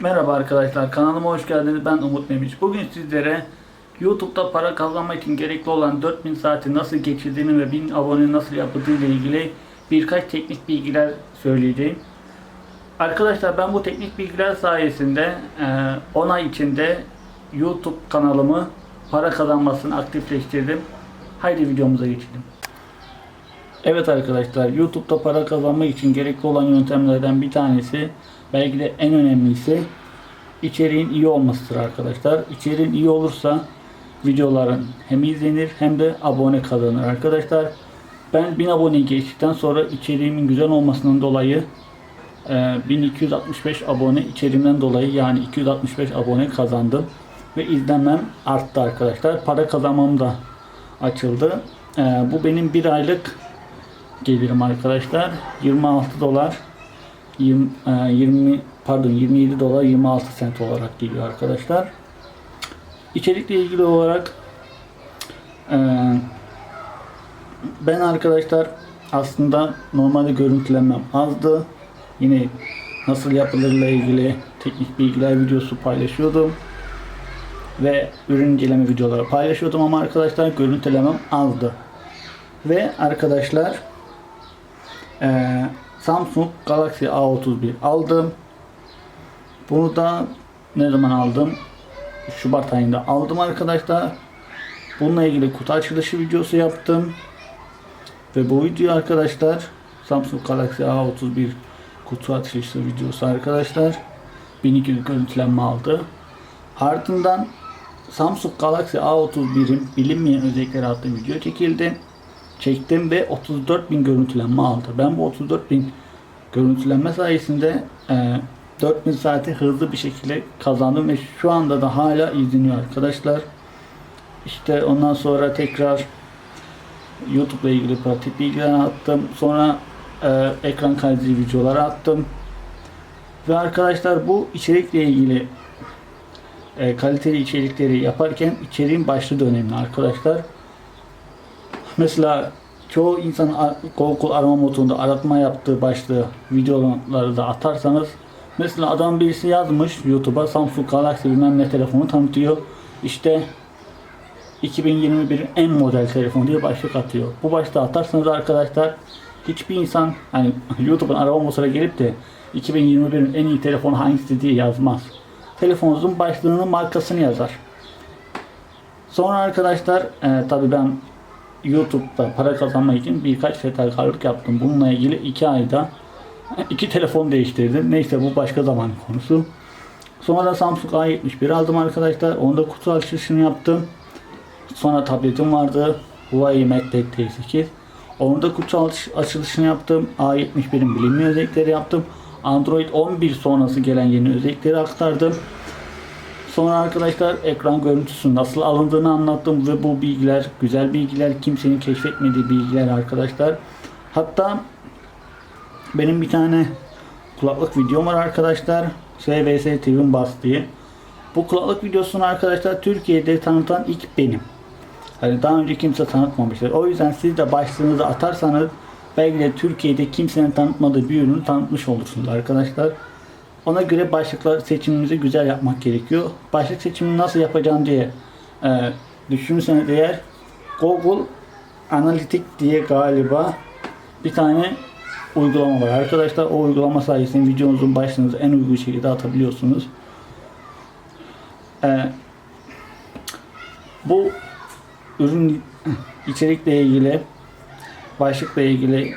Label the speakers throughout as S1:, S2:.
S1: Merhaba arkadaşlar kanalıma hoş geldiniz ben Umut Memiş. Bugün sizlere YouTube'da para kazanmak için gerekli olan 4000 saati nasıl geçirdiğini ve 1000 abone nasıl yapıldığı ile ilgili birkaç teknik bilgiler söyleyeceğim. Arkadaşlar ben bu teknik bilgiler sayesinde 10 ay içinde YouTube kanalımı para kazanmasını aktifleştirdim. Haydi videomuza geçelim. Evet arkadaşlar YouTube'da para kazanmak için gerekli olan yöntemlerden bir tanesi belki de en önemlisi içeriğin iyi olmasıdır arkadaşlar. İçeriğin iyi olursa videoların hem izlenir hem de abone kazanır arkadaşlar. Ben 1000 abone geçtikten sonra içeriğimin güzel olmasından dolayı e, 1265 abone içeriğimden dolayı yani 265 abone kazandım ve izlenmem arttı arkadaşlar. Para kazanmam da açıldı. E, bu benim bir aylık gelirim arkadaşlar. 26 dolar 20, e, 20 pardon 27 dolar 26 sent olarak geliyor arkadaşlar. İçerikle ilgili olarak e, ben arkadaşlar aslında normalde görüntülemem azdı. Yine nasıl yapılırla ilgili teknik bilgiler videosu paylaşıyordum. Ve ürün inceleme videoları paylaşıyordum ama arkadaşlar görüntülemem azdı. Ve arkadaşlar ee, Samsung Galaxy A31 aldım. Bunu da ne zaman aldım? Şubat ayında aldım arkadaşlar. Bununla ilgili kutu açılışı videosu yaptım. Ve bu video arkadaşlar Samsung Galaxy A31 kutu açılışı videosu arkadaşlar 1200 görüntülenme aldı. Ardından Samsung Galaxy A31'in bilinmeyen özellikleri adlı video çekildi çektim ve 34.000 görüntülenme aldı. Ben bu 34.000 görüntülenme sayesinde e, 4000 saati hızlı bir şekilde kazandım ve şu anda da hala izleniyor arkadaşlar. İşte ondan sonra tekrar YouTube ile ilgili pratik bilgiler attım. Sonra e, ekran kaydı videoları attım. Ve arkadaşlar bu içerikle ilgili e, kaliteli içerikleri yaparken içeriğin başlığı da arkadaşlar. Mesela çoğu insan Google arama motorunda aratma yaptığı başlığı videoları da atarsanız mesela adam birisi yazmış YouTube'a Samsung Galaxy bilmem ne telefonu tanıtıyor. İşte 2021 en model telefon diye başlık atıyor. Bu başlığı atarsanız arkadaşlar hiçbir insan hani YouTube'un arama motoruna gelip de 2021'in en iyi telefonu hangisi diye yazmaz. Telefonunuzun başlığının markasını yazar. Sonra arkadaşlar e, tabi ben YouTube'da para kazanmak için birkaç fedakarlık yaptım. Bununla ilgili iki ayda iki telefon değiştirdim. Neyse bu başka zaman konusu. Sonra Samsung A71 aldım arkadaşlar. Onda kutu açılışını yaptım. Sonra tabletim vardı. Huawei MatePad T8. Onda kutu açılışını yaptım. A71'in bilinmeyen özellikleri yaptım. Android 11 sonrası gelen yeni özellikleri aktardım. Sonra arkadaşlar ekran görüntüsü nasıl alındığını anlattım ve bu bilgiler güzel bilgiler kimsenin keşfetmediği bilgiler arkadaşlar. Hatta benim bir tane kulaklık videom var arkadaşlar. SVS TV Bas diye. Bu kulaklık videosunu arkadaşlar Türkiye'de tanıtan ilk benim. Hani daha önce kimse tanıtmamıştır. O yüzden siz de başlığınızı atarsanız belki de Türkiye'de kimsenin tanıtmadığı bir ürünü tanıtmış olursunuz arkadaşlar. Ona göre başlıklar seçimimizi güzel yapmak gerekiyor. Başlık seçimini nasıl yapacağım diye e, düşünürseniz eğer Google Analytics diye galiba bir tane uygulama var. Arkadaşlar o uygulama sayesinde videonuzun başlığınızı en uygun şekilde atabiliyorsunuz. E, bu ürün içerikle ilgili başlıkla ilgili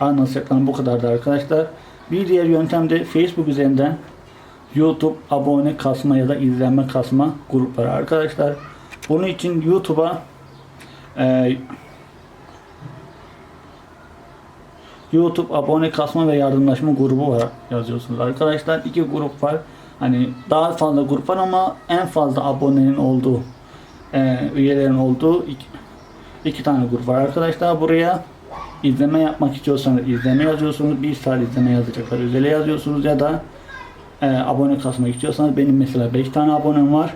S1: anlatacaklarım bu kadardı arkadaşlar. Bir diğer yöntem de Facebook üzerinden YouTube abone kasma ya da izlenme kasma grupları arkadaşlar. Bunun için YouTube'a e, YouTube abone kasma ve yardımlaşma grubu var yazıyorsunuz arkadaşlar. İki grup var. Hani daha fazla grup var ama en fazla abonenin olduğu e, üyelerin olduğu iki, iki tane grup var arkadaşlar. Buraya izleme yapmak istiyorsanız izleme yazıyorsunuz. Bir saat izleme yazacaklar. Özele yazıyorsunuz ya da e, abone kasmak istiyorsanız benim mesela 5 tane abonem var.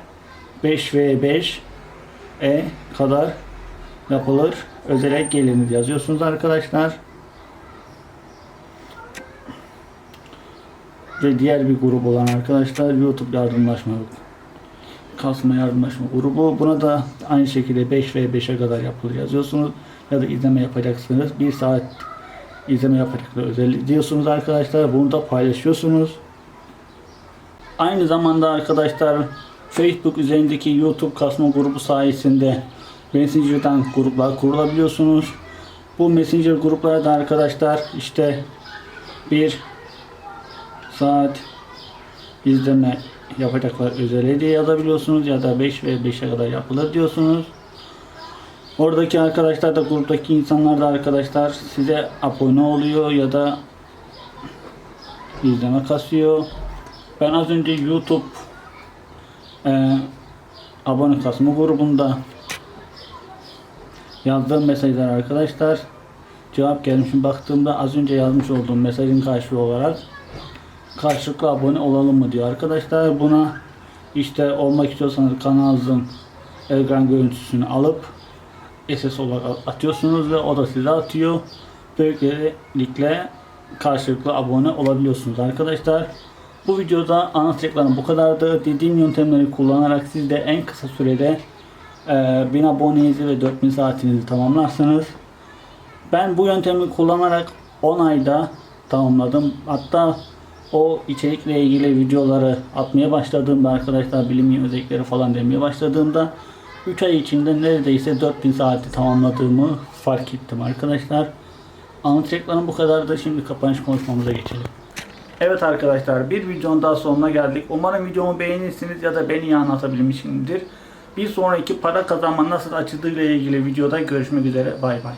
S1: 5 ve 5 e kadar yapılır. Özele geliniz yazıyorsunuz arkadaşlar. ve diğer bir grup olan arkadaşlar YouTube yardımlaşma kasma yardımlaşma grubu. Buna da aynı şekilde 5 ve 5'e kadar yapılır yazıyorsunuz ya da izleme yapacaksınız. 1 saat izleme yapacaklar özellik diyorsunuz arkadaşlar. Bunu da paylaşıyorsunuz. Aynı zamanda arkadaşlar Facebook üzerindeki YouTube kasma grubu sayesinde Messenger'dan gruplar kurulabiliyorsunuz. Bu Messenger gruplarda arkadaşlar işte bir saat izleme yapacaklar özel diye yazabiliyorsunuz ya da 5 ve 5'e kadar yapılır diyorsunuz. Oradaki arkadaşlar da gruptaki insanlar da arkadaşlar size abone oluyor ya da izleme kasıyor. Ben az önce YouTube e, abone kasma grubunda yazdığım mesajlar arkadaşlar cevap gelmiş. Baktığımda az önce yazmış olduğum mesajın karşılığı olarak karşılıklı abone olalım mı diyor arkadaşlar. Buna işte olmak istiyorsanız kanalınızın ekran görüntüsünü alıp SS olarak atıyorsunuz ve o da size atıyor. Böylelikle karşılıklı abone olabiliyorsunuz arkadaşlar. Bu videoda anlatacaklarım bu kadardı. Dediğim yöntemleri kullanarak siz de en kısa sürede e, 1000 abonenizi ve 4000 saatinizi tamamlarsınız. Ben bu yöntemi kullanarak 10 ayda tamamladım. Hatta o içerikle ilgili videoları atmaya başladığımda arkadaşlar bilim özellikleri falan demeye başladığımda 3 ay içinde neredeyse 4000 saati tamamladığımı fark ettim arkadaşlar. Anlatacaklarım bu kadardı. Şimdi kapanış konuşmamıza geçelim. Evet arkadaşlar bir videonun daha sonuna geldik. Umarım videomu beğenirsiniz ya da beni iyi anlatabilmişimdir. Bir sonraki para kazanma nasıl açıldığıyla ilgili videoda görüşmek üzere. Bay bay.